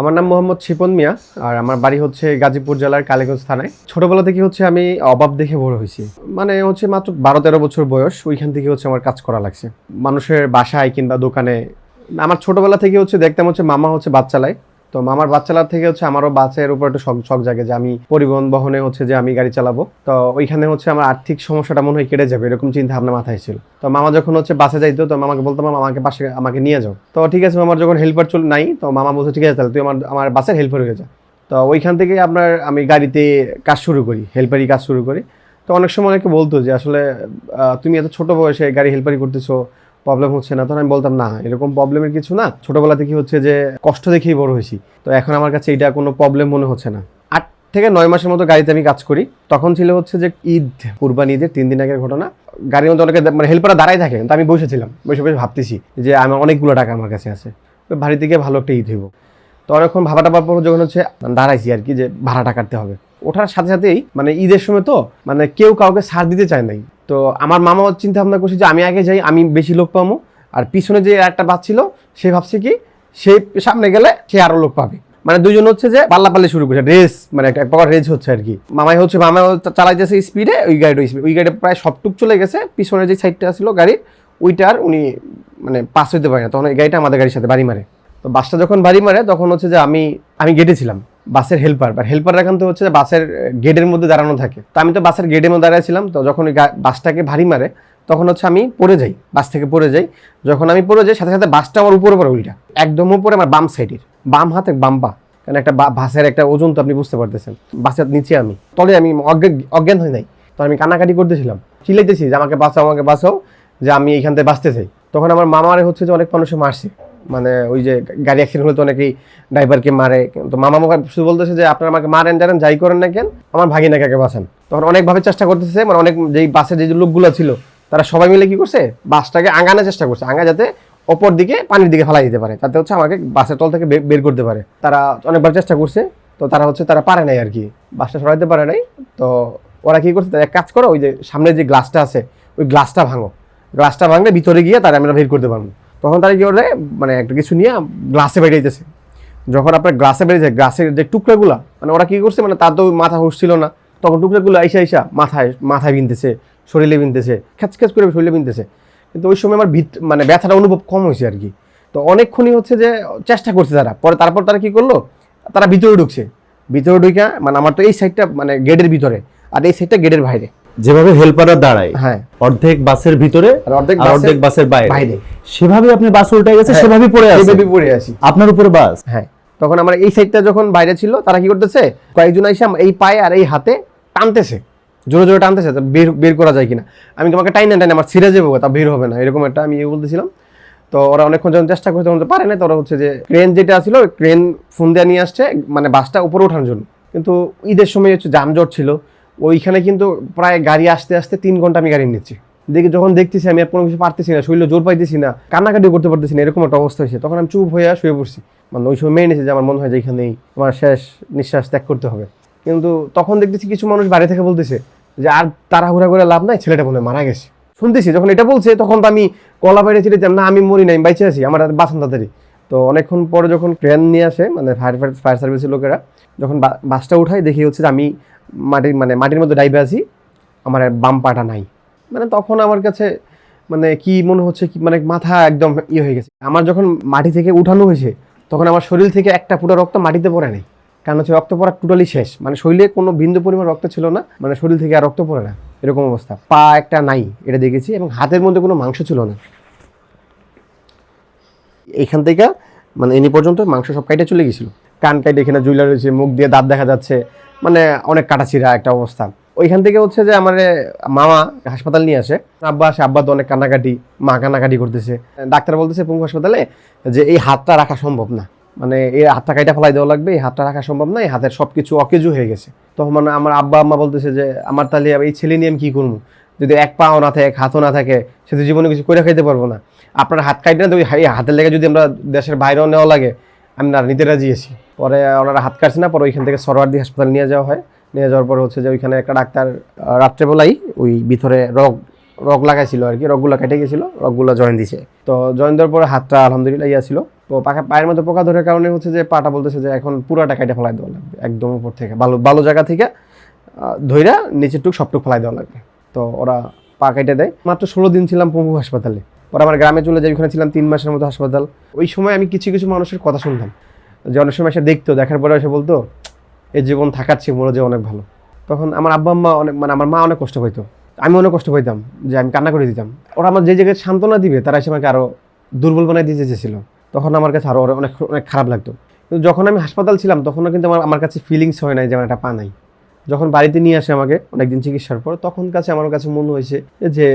আমার নাম মোহাম্মদ শিপন মিয়া, আর আমার বাড়ি হচ্ছে গাজীপুর জেলার কালীগঞ্জ থানায়। ছোটবেলা থেকে হচ্ছে আমি অভাব দেখে বড় হয়েছি। মানে হচ্ছে মাত্র বারো তেরো বছর বয়স, ওইখান থেকে হচ্ছে আমার কাজ করা লাগছে। মানুষের বাসায় কিংবা দোকানে, আমার ছোটবেলা থেকে হচ্ছে দেখতাম হচ্ছে মামা হচ্ছে বাচ্চা চালায় তো মামার বাচ্চালার থেকে হচ্ছে আমারও বাচ্চার উপর একটু শখ শখ জাগে যে আমি পরিবহন বহনে হচ্ছে যে আমি গাড়ি চালাবো। তো ওইখানে হচ্ছে আমার আর্থিক সমস্যাটা মনে হয় কেটে যাবে, এরকম চিন্তা ভাবনা মাথায় ছিল। তো মামা যখন হচ্ছে বাসে যাইতো, তো মামাকে বলতাম মামা, আমাকে পাশে আমাকে নিয়ে যাও। তো ঠিক আছে, মামার যখন হেল্পার চল নাই, তো মামা বলছে, ঠিক আছে, তাহলে তুই আমার আমার বাসের হেল্পার হয়ে যা। তো ওইখান থেকে আপনার আমি গাড়িতে কাজ শুরু করি হেল্পারি কাজ শুরু করি। তো অনেক সময় অনেকে বলতো যে আসলে তুমি এত ছোট বয়সে গাড়ি হেল্পারি করতেছো প্রবলেম হচ্ছে না। তখন আমি বলতাম, না, এরকম প্রবলেমের কিছু না। ছোটবেলা থেকে হচ্ছে যে কষ্ট দেখেই বড় হয়েছি। তো এখন আমার কাছে এটা কোনো প্রবলেম মনে হচ্ছে না। আট থেকে নয় মাসের মতো গাড়িতে আমি কাজ করি। তখন ছিল হচ্ছে যে ঈদ, কুরবানি ঈদের তিন দিন আগের ঘটনা। গাড়ির মধ্যে অনেকে মানে হেল্পাররা দাঁড়াই থাকে তো আমি বসেছিলাম। বসে বসে ভাবতেছি যে আমার অনেকগুলো টাকা আমার কাছে আছে। বাড়ি থেকে ভালো একটা ঈদ হইব। তো অনেকক্ষণ ভাবা টাবার পর যখন হচ্ছে দাঁড়াইছি আর কি যে ভাড়াটা কাটতে হবে। ওঠার সাথে সাথেই মানে ঈদের সময় তো মানে কেউ কাউকে সার দিতে চায় নাই। তো আমার মামাও চিন্তা ভাবনা করছে যে আমি আগে যাই, আমি বেশি লোক পাবো। আর পিছনে যে একটা বাস ছিল, সে ভাবছে কি, সে সামনে গেলে সে আরও লোক পাবে। মানে দুজন হচ্ছে যে পাল্লাপাল্লি শুরু করছে, রেস মানে একটা এক প্রকার রেস হচ্ছে আর কি। মামাই হচ্ছে, মামাই চালাইতেছে স্পিডে ওই গাড়িটা স্পিড ওই গাড়িটা প্রায় সবটুক চলে গেছে। পিছনে যে সাইডটা ছিল গাড়ির ওইটার উনি মানে পাস হইতে পারে না। তখন এই গাড়িটা আমাদের গাড়ির সাথে বাড়ি মারে। তো বাসটা যখন বাড়ি মারে, তখন হচ্ছে যে আমি আমি গেটে ছিলাম। বাসের হেল্পার বা হেল্পার এখন তো হচ্ছে বাসের গেটের মধ্যে দাঁড়ানো থাকে। তো আমি তো বাসের গেটের মধ্যে দাঁড়াইছিলাম, তো যখন ওই বাসটাকে ভারী মারে, তখন হচ্ছে আমি পড়ে যাই, বাস থেকে পড়ে যাই। যখন আমি পড়ে যাই, সাথে সাথে বাসটা আমার উপরে পড়ে, উল্টা। একদম উপরে আমার বাম সাইডের বাম হাতে বাম পা। কারণ একটা বাসের একটা ওজন তো আপনি বুঝতে পারতেছেন। বাসের নিচে আমি। তলে আমি অজ্ঞান হই নাই। তো আমি কানাকাটি করতেছিলাম। চিলাইতেছি যে, আমাকে বাঁচাও আমাকে বাঁচাও, যে আমি এইখান থেকে বাঁচতে চাই। তখন আমার মামারে হচ্ছে যে অনেক মানুষে মারছে। মানে ওই যে গাড়ি অ্যাক্সিডেন্ট হলে তো অনেকেই ড্রাইভারকে মারে। তো মামা শুধু বলতেছে যে, আপনারা আমাকে মারেন জানেন যাই করেন না কেন, আমার ভাগিনাকে বাঁচান? তখন অনেকভাবে চেষ্টা করতেছে মানে অনেক যেই বাসে যে লোকগুলো ছিল, তারা সবাই মিলে কি করছে, বাসটাকে আঙানোর চেষ্টা করছে আঙা যাতে অপর দিকে পানির দিকে ফেলাই দিতে পারে তাতে হচ্ছে আমাকে বাসের তল থেকে বের করতে পারে। তারা অনেকবার চেষ্টা করছে, তো তারা হচ্ছে, তারা পারে নাই আর কি বাসটা সরাইতে পারে নাই। তো ওরা কি করছে এক কাজ করো, ওই যে সামনে যে গ্লাসটা আছে, ওই গ্লাসটা ভাঙো। গ্লাসটা ভাঙলে ভিতরে গিয়ে তারা আমরা বের করতে পারব। তখন তারা কি করে মানে একটা কিছু নিয়ে গ্লাসে বেড়ে বেরিয়েছে যখন আপনার গ্লাসে বেরিয়েছে গ্লাসের যে টুকরাগুলা মানে ওরা কি করছে মানে তার তো মাথা হুশ ছিল না। তখন টুকরাগুলো আইসা আইসা মাথায় মাথায় বিনতেছে, শরীরে বিনতেছে, খ্যাচ খ্যাচ করে শরীরে বিনতেছে। কিন্তু ওই সময় আমার ভিত মানে ব্যথাটা অনুভব কম হয়েছে আর কি। তো অনেকক্ষণই হচ্ছে যে চেষ্টা করছে তারা। পরে তারপর তারা কি করল, তারা ভিতরে ঢুকছে। ভিতরে ঢুকে মানে আমার তো এই সাইডটা মানে গেটের ভিতরে, আর এই সাইডটা গেটের বাইরে। যেভাবে হেল্পাররা দাঁড়ায় হ্যাঁ। অর্ধেক বাসের ভিতরে আর অর্ধেক বাসের বাইরে। সেভাবে আপনি বাস উল্টে গেছে হ্যাঁ, সেভাবেই পড়ে আছে। এইভাবে পড়ে আছি। আপনার উপরে বাস? হ্যাঁ। তখন আমার এই সাইডটা যখন বাইরে ছিল তারা কি করতেছে কয়েকজন আম- এই পায়ে আর এই হাতে টানতেছে। জোরে জোরে টানতেছে বের বের করা যায় কিনা। আমি তোমাকে টাইন না টাইন আমার ছিঁড়ে যাব তা বের হবে না এরকম একটা আমি ইয়ে বলতেছিলাম। তো ওরা অনেকক্ষণ যখন চেষ্টা করতে তখন পারে না তো ওরা হচ্ছে যে ক্রেন যেটা ছিল ক্রেন ফোন দিয়ে নিয়ে আসছে মানে বাসটা উপরে ওঠানোর জন্য। কিন্তু ঈদের সময় হচ্ছে যানজট ছিল ওইখানে কিন্তু প্রায় গাড়ি আসতে আসতে তিন ঘণ্টা আমি গাড়ি নিচ্ছি। দেখি যখন দেখতেছি আমি আর কোনো কিছু পারতেছি না, শরীরে জোর পাইতেছি না, কান্নাকাটি করতে পারতেছি না, এরকম একটা অবস্থা হয়েছে। তখন আমি চুপ হয়ে শুয়ে পড়ছি। মানে ওই সময় মেনে নিয়েছে যে আমার মনে হয় যে এখানেই আমার শেষ নিঃশ্বাস ত্যাগ করতে হবে। কিন্তু তখন দেখতেছি কিছু মানুষ বাইরে থেকে বলতেছে যে আর তাড়াহুড়া করে লাভ নাই, ছেলেটা মনে মারা গেছে। শুনতেছি, যখন এটা বলছে, তখন তো আমি কলা বাইরে ছেড়ে না, আমি মরি নাই বাইচে আছি, আমার বাঁচান তাড়াতাড়ি। তো অনেকক্ষণ পরে যখন ট্রেন নিয়ে আসে মানে ফায়ার ফায়ার সার্ভিসের লোকেরা, যখন বাসটা উঠাই দেখি হচ্ছে আমি মাটির মানে মাটির মধ্যে ডাইবে আছি, আমার বাম পাটা নাই। মানে তখন আমার কাছে মানে কি মনে হচ্ছে কি মানে মাথা একদম ইয়ে হয়ে গেছে। আমার যখন মাটি থেকে উঠানো হয়েছে, তখন আমার শরীর থেকে একটা ফুটা রক্ত মাটিতে পড়ে নাই। কারণ হচ্ছে রক্ত পড়া টোটালি শেষ। মানে শরীরে কোনো বিন্দু পরিমাণ রক্ত ছিল না মানে শরীর থেকে আর রক্ত পড়ে না, এরকম অবস্থা। পা একটা নাই, এটা দেখেছি, এবং হাতের মধ্যে কোনো মাংস ছিল না। এইখান থেকে মানে এনি পর্যন্ত মাংস সব কাইটে চলে গেছিল। কান কাইটে এখানে জুইলা রয়েছে, মুখ দিয়ে দাঁত দেখা যাচ্ছে মানে অনেক কাটাছিরা একটা অবস্থা। ওইখান থেকে হচ্ছে যে আমার মামা হাসপাতাল নিয়ে আসে। আব্বা আসে, আব্বা তো অনেক কান্নাকাটি, মা কান্নাকাটি করতেছে। ডাক্তার বলতেছে পঙ্গু হাসপাতালে যে এই হাতটা রাখা সম্ভব না। মানে এই হাতটা কাইটা ফেলাই দেওয়া লাগবে, এই হাতটা রাখা সম্ভব না, এই হাতের সব কিছু অকেজু হয়ে গেছে। তখন মানে আমার আব্বা, আম্মা বলতেছে যে, আমার তাহলে এই ছেলে নিয়ে আমি কী করব? যদি এক পাও না থাকে, এক হাতও না থাকে, সে তো জীবনে কিছু করে খাইতে পারব না। আপনার হাত কাটে না, তো হাতের লেগে যদি আমরা দেশের বাইরেও নেওয়া লাগে, আমি না, নিতে রাজি আছি। পরে ওনারা হাত কাটছে না পরে ওইখান থেকে সরওয়ার্দি হাসপাতাল নিয়ে যাওয়া হয়। নিয়ে যাওয়ার পর হচ্ছে যে ওইখানে একটা ডাক্তার আহ, রাত্রেবেলাই ওই ভিতরে রগ রগ লাগাইছিল আর কি রগগুলো কেটে গেছিল রগগুলো জয়েন দিছে। তো জয়েন দেওয়ার পরে হাতটা আলহামদুলিল্লাহ ইয়া ছিল। তো পাকা পায়ের মধ্যে পোকা ধরার কারণে হচ্ছে যে পাটা বলতেছে যে এখন পুরাটা কেটে ফেলাই দেওয়া লাগবে একদম উপর থেকে ভালো ভালো জায়গা থেকে ধইরা নিচের টুক সবটুক ফেলাই দেওয়া লাগবে। তো ওরা পা কেটে দেয়। মাত্র ষোলো দিন ছিলাম পঙ্গু হাসপাতালে। পরে আমার গ্রামে চলে যাই ওখানে ছিলাম তিন মাসের মতো হাসপাতাল। ওই সময় আমি কিছু কিছু মানুষের কথা শুনতাম। যে অনেক সময় এসে দেখতো, দেখার পরে এসে বলতো, এই জীবন থাকার চেয়ে মরে যে অনেক ভালো। তখন আমার আব্বা আম্মা অনেক মানে আমার মা অনেক কষ্ট পাইতো। আমি অনেক কষ্ট পাইতাম যে আমি কান্না করে দিতাম। ওরা আমার যে জায়গায় সান্ত্বনা দিবে, তারা এসে আমাকে আরও দুর্বল বানাই দিতে চেয়েছিল। তখন আমার কাছে আরও অনেক অনেক খারাপ লাগতো। কিন্তু যখন আমি হাসপাতাল ছিলাম, তখনও কিন্তু আমার আমার কাছে ফিলিংস হয় নাই যে আমার একটা পা নাই। যখন বাড়িতে নিয়ে আসে আমাকে অনেকদিন চিকিৎসার পর, তখন কাছে আমার কাছে মনে হয়েছে যে,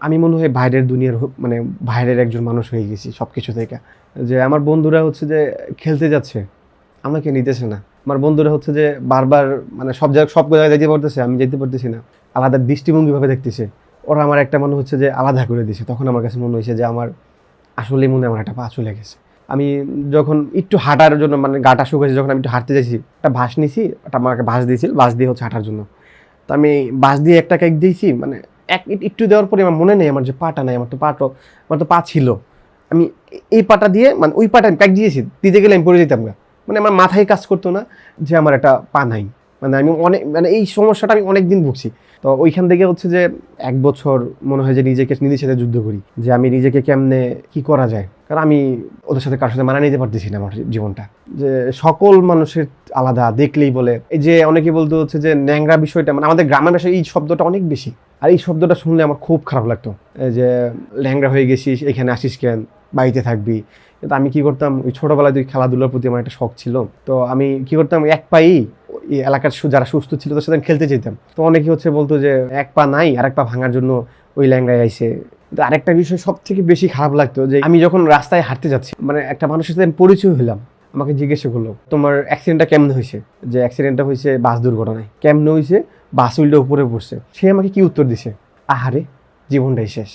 আমি মনে হয় বাইরের দুনিয়ার মানে বাইরের একজন মানুষ হয়ে গেছি সব কিছু থেকে। যে আমার বন্ধুরা হচ্ছে যে খেলতে যাচ্ছে। আমাকে নিতেছে না। আমার বন্ধুরা হচ্ছে যে বারবার মানে সব জায়গায় সব জায়গায় যেতে পারতেছে, আমি যেতে পারতেছি না। আলাদা দৃষ্টিভঙ্গিভাবে দেখতেছে। ওরা আমার একটা মনে হচ্ছে যে আলাদা করে দিছে। তখন আমার কাছে মনে হয়েছে যে আমার আসলেই মনে আমার একটা পা চলে গেছে। আমি যখন একটু হাঁটার জন্য মানে গাটা শুকাইছে, যখন আমি একটু হাঁটতে যাইছি, একটা ভাস নিছি, একটা আমাকে ভাস দিয়েছিল ভাস দিয়ে হচ্ছে হাঁটার জন্য। তো আমি বাস দিয়ে একটা কেক দিয়েছি মানে এক একটু- দেওয়ার পরে আমার মনে নেই, আমার যে পাটা নাই, আমার তো পাটো আমার তো পা ছিল। আমি এই পাটা দিয়ে মানে ওই পাটা আমি প্যাক দিয়েছি, দিতে গেলে আমি পড়ে যেতাম না। মানে আমার মাথায় কাজ করতো না যে আমার একটা পা নাই। মানে আমি অনেক মানে এই সমস্যাটা আমি অনেক দিন ভুগছি। তো ওইখান থেকে হচ্ছে যে এক বছর মনে হয় যে নিজেকে, নিজের সাথে যুদ্ধ করি, যে আমি নিজেকে কেমনে, কি করা যায়? কারণ আমি ওদের সাথে কারোর সাথে মানা নিতে পারতেছি না আমার জীবনটা। যে সকল মানুষের আলাদা, দেখলেই বলে। এই যে অনেকে বলতে হচ্ছে যে ন্যাংরা বিষয়টা মানে আমাদের গ্রামের ভাষায় এই শব্দটা অনেক বেশি। আর এই শব্দটা শুনলে আমার খুব খারাপ লাগতো। যে ল্যাংরা হয়ে গেছিস, এখানে আসিস কেন? বাড়িতে থাকবি। কিন্তু আমি কি করতাম, ওই ছোটোবেলায় তুই খেলাধুলার প্রতি আমার একটা শখ ছিল। তো আমি কি করতাম, এক পাই এলাকার যারা সুস্থ ছিল তাদের সাথে খেলতে যেতাম। তো অনেকে হচ্ছে বলতো যে, এক পা নাই আর এক পা ভাঙার জন্য ওই ল্যাংরায় আইসে কিন্তু আরেকটা বিষয় সব থেকে বেশি খারাপ লাগতো যে, আমি যখন রাস্তায় হাঁটতে যাচ্ছি মানে একটা মানুষের সাথে আমি পরিচয় হলাম আমাকে জিজ্ঞাসা করল, তোমার অ্যাক্সিডেন্টটা কেমন হয়েছে যে অ্যাক্সিডেন্টটা হয়েছে বাস দুর্ঘটনায়। কেমন হয়েছে বাস উল্টে উপরে পড়ছে। সে আমাকে কি উত্তর দিছে? আহারে, জীবনটাই শেষ।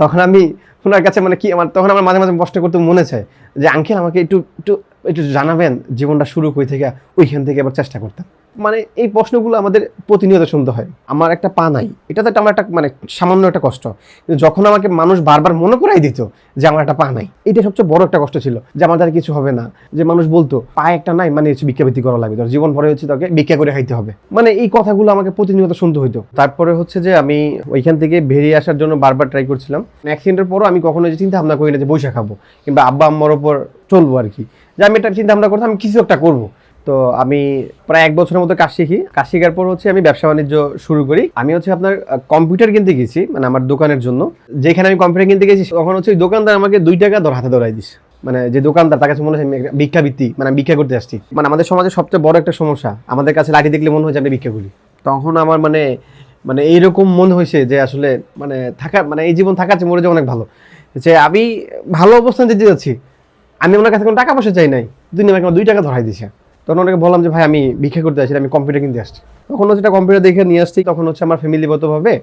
তখন আমি ওনার কাছে মানে কি আমার, তখন আমার মাঝে মাঝে প্রশ্ন করতে মনে চায় যে, আঙ্কেল, আমাকে একটু একটু একটু জানাবেন জীবনটা শুরু কই থেকে, ওইখান থেকে আবার চেষ্টা করতাম। মানে এই প্রশ্নগুলো আমাদের প্রতিনিয়ত শুনতে হয়। আমার একটা পা নাই। এটা তো একটা আমার একটা মানে সামান্য একটা কষ্ট। কিন্তু যখন আমাকে মানুষ বারবার মনে করাই দিত যে আমার একটা পা নাই এটা সবচেয়ে বড় একটা কষ্ট ছিল যে আমার দ্বারা কিছু হবে না। যে মানুষ বলতো, পা একটা নাই মানে হচ্ছে ভিক্ষাবৃত্তি করা লাগবে। তোর জীবন ভরে হচ্ছে তোকে ভিক্ষা করে খাইতে হবে। মানে এই কথাগুলো আমাকে প্রতিনিয়ত শুনতে হইতো। তারপরে হচ্ছে যে আমি ওইখান থেকে বেরিয়ে আসার জন্য বারবার ট্রাই করছিলাম। অ্যাক্সিডেন্টের পরও আমি কখনো যে চিন্তা ভাবনা করি না যে বৈশা খাব কিংবা আব্বা আম্মার ওপর চলবো আর কি। যে আমি একটা চিন্তা ভাবনা করতাম আমি কিছু একটা করব। তো আমি প্রায় এক বছরের মতো কাজ শিখি। কাজ শেখার পর হচ্ছে আমি ব্যবসা বাণিজ্য শুরু করি। আমি হচ্ছে আপনার কম্পিউটার কিনতে গেছি মানে আমার দোকানের জন্য। যেখানে আমি কম্পিউটার কিনতে গেছি, তখন হচ্ছে দোকানদার আমাকে দুই টাকা ধর হাতে ধরাই দিস মানে যে দোকানদার, তার কাছে মনে হয় আমি একটা ভিক্ষাবৃত্তি মানে আমি ভিক্ষা করতে আসছি। মানে আমাদের সমাজে সবচেয়ে বড় একটা সমস্যা, আমাদের কাছে লাঠি দেখলে মনে হয় যে আমি ভিক্ষা করি। তখন আমার মানে মানে এইরকম মনে হয়েছে যে আসলে মানে থাকা মানে এই জীবন থাকার চেয়ে মরে যাওয়া অনেক ভালো। যে আমি ভালো অবস্থান যেতে যাচ্ছি। আমি ওনার কাছে কোনো টাকা পয়সা চাই নাই। দুই আমাকে দুই টাকা ধরাই দিছে। তখন ওনাকে বললাম যে, ভাই, আমি ভিক্ষা করতে আসছি, আমি কম্পিউটার কিনতে আসছি। তখন হচ্ছে একটা কম্পিউটার দেখে নিয়ে আসছি, তখন হচ্ছে আমার ফ্যামিলিগতভাবে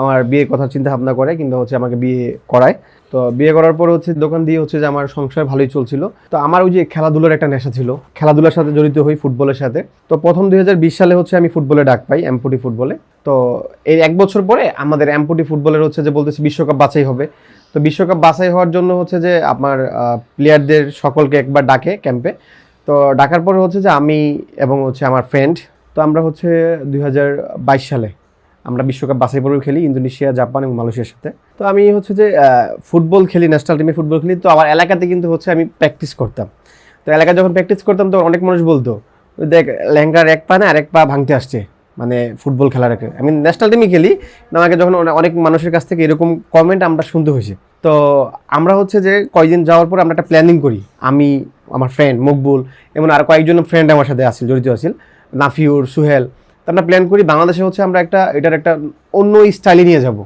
আমার বিয়ে কথা চিন্তা ভাবনা করে কিন্তু হচ্ছে আমাকে বিয়ে করায়। তো বিয়ে করার পর হচ্ছে দোকান দিয়ে হচ্ছে যে আমার সংসার ভালোই চলছিল। তো আমার ওই যে খেলাধুলার একটা নেশা ছিল, খেলাধুলার সাথে জড়িত হই ফুটবলের সাথে। তো প্রথম দুই হাজার বিশ সালে হচ্ছে আমি ফুটবলে ডাক পাই, এমপুটি ফুটবলে। তো এই এক বছর পরে আমাদের এমপুটি ফুটবলের হচ্ছে যে বলতেছে, বিশ্বকাপ বাছাই হবে। তো বিশ্বকাপ বাছাই হওয়ার জন্য হচ্ছে যে আমার প্লেয়ারদের সকলকে একবার ডাকে ক্যাম্পে তো ডাকার পরে হচ্ছে যে আমি এবং হচ্ছে আমার ফ্রেন্ড তো আমরা হচ্ছে দুই হাজার বাইশ সালে আমরা বিশ্বকাপ বাছাই পর্ব খেলি ইন্দোনেশিয়া, জাপান এবং মালয়েশিয়ার সাথে। তো আমি হচ্ছে যে ফুটবল খেলি ন্যাশনাল টিমে ফুটবল খেলি। তো আমার এলাকাতে কিন্তু হচ্ছে আমি প্র্যাকটিস করতাম। তো এলাকায় যখন প্র্যাকটিস করতাম তো অনেক মানুষ বলতো, দেখ ল্যাঙ্গার এক পা না, আরেক পা ভাঙতে আসছে। মানে ফুটবল খেলার আমি ন্যাশনাল টিমে খেলি আমাকে যখন অনেক মানুষের কাছ থেকে এরকম কমেন্ট আমরা শুনতে হয়েছে। তো আমরা হচ্ছে যে কয়েকদিন যাওয়ার পর আমরা একটা প্ল্যানিং করি। আমি, আমার ফ্রেন্ড মকবুল, এমন আর কয়েকজন ফ্রেন্ড আমার সাথে আসছিল জড়িত আছিল, নাফিউর, সুহেল। তো আমরা প্ল্যান করি বাংলাদেশে হচ্ছে আমরা একটা, এটার একটা অন্য স্টাইলে নিয়ে যাব।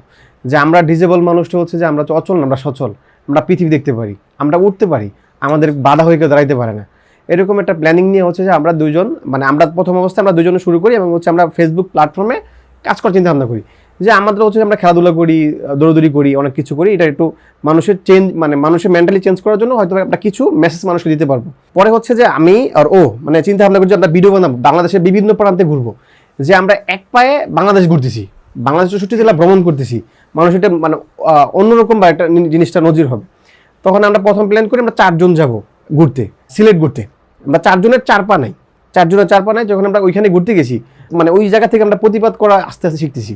যে আমরা ডিজেবল মানুষটা হচ্ছে যে আমরা অচল, আমরা সচল, আমরা পৃথিবী দেখতে পারি, আমরা উঠতে পারি, আমাদের বাধা হয়ে কেউ দাঁড়াইতে পারে না। এরকম একটা প্ল্যানিং নিয়ে হচ্ছে যে আমরা দুজন মানে আমরা প্রথম অবস্থায় আমরা দুজনে শুরু করি এবং হচ্ছে আমরা ফেসবুক প্ল্যাটফর্মে কাজ করার চিন্তা ভাবনা করি। যে আমাদের হচ্ছে আমরা খেলাধুলা করি, দৌড়দৌড়ি করি, অনেক কিছু করি, এটা একটু মানুষের চেঞ্জ মানে মানুষের মেন্টালি চেঞ্জ করার জন্য হয়তো আমরা কিছু মেসেজ মানুষকে দিতে পারব। পরে হচ্ছে যে আমি আর ও মানে চিন্তা ভাবনা করছি আমরা ভিডিও বানাবো, বাংলাদেশের বিভিন্ন প্রান্তে ঘুরবো। যে আমরা এক পায়ে বাংলাদেশ ঘুরতেছি, বাংলাদেশ চৌষট্টি জেলা, ভ্রমণ করতেছি। মানুষ এটা মানে অন্যরকম বা একটা জিনিসটা নজির হবে। তখন আমরা প্রথম প্ল্যান করি আমরা চারজন যাব ঘুরতে, সিলেট ঘুরতে। আমরা চারজনের চার পা নাই। চারজনের চার পা নাই, যখন আমরা ওইখানে ঘুরতে গেছি মানে ওই জায়গা থেকে আমরা প্রতিবাদ করা আস্তে আস্তে শিখতেছি।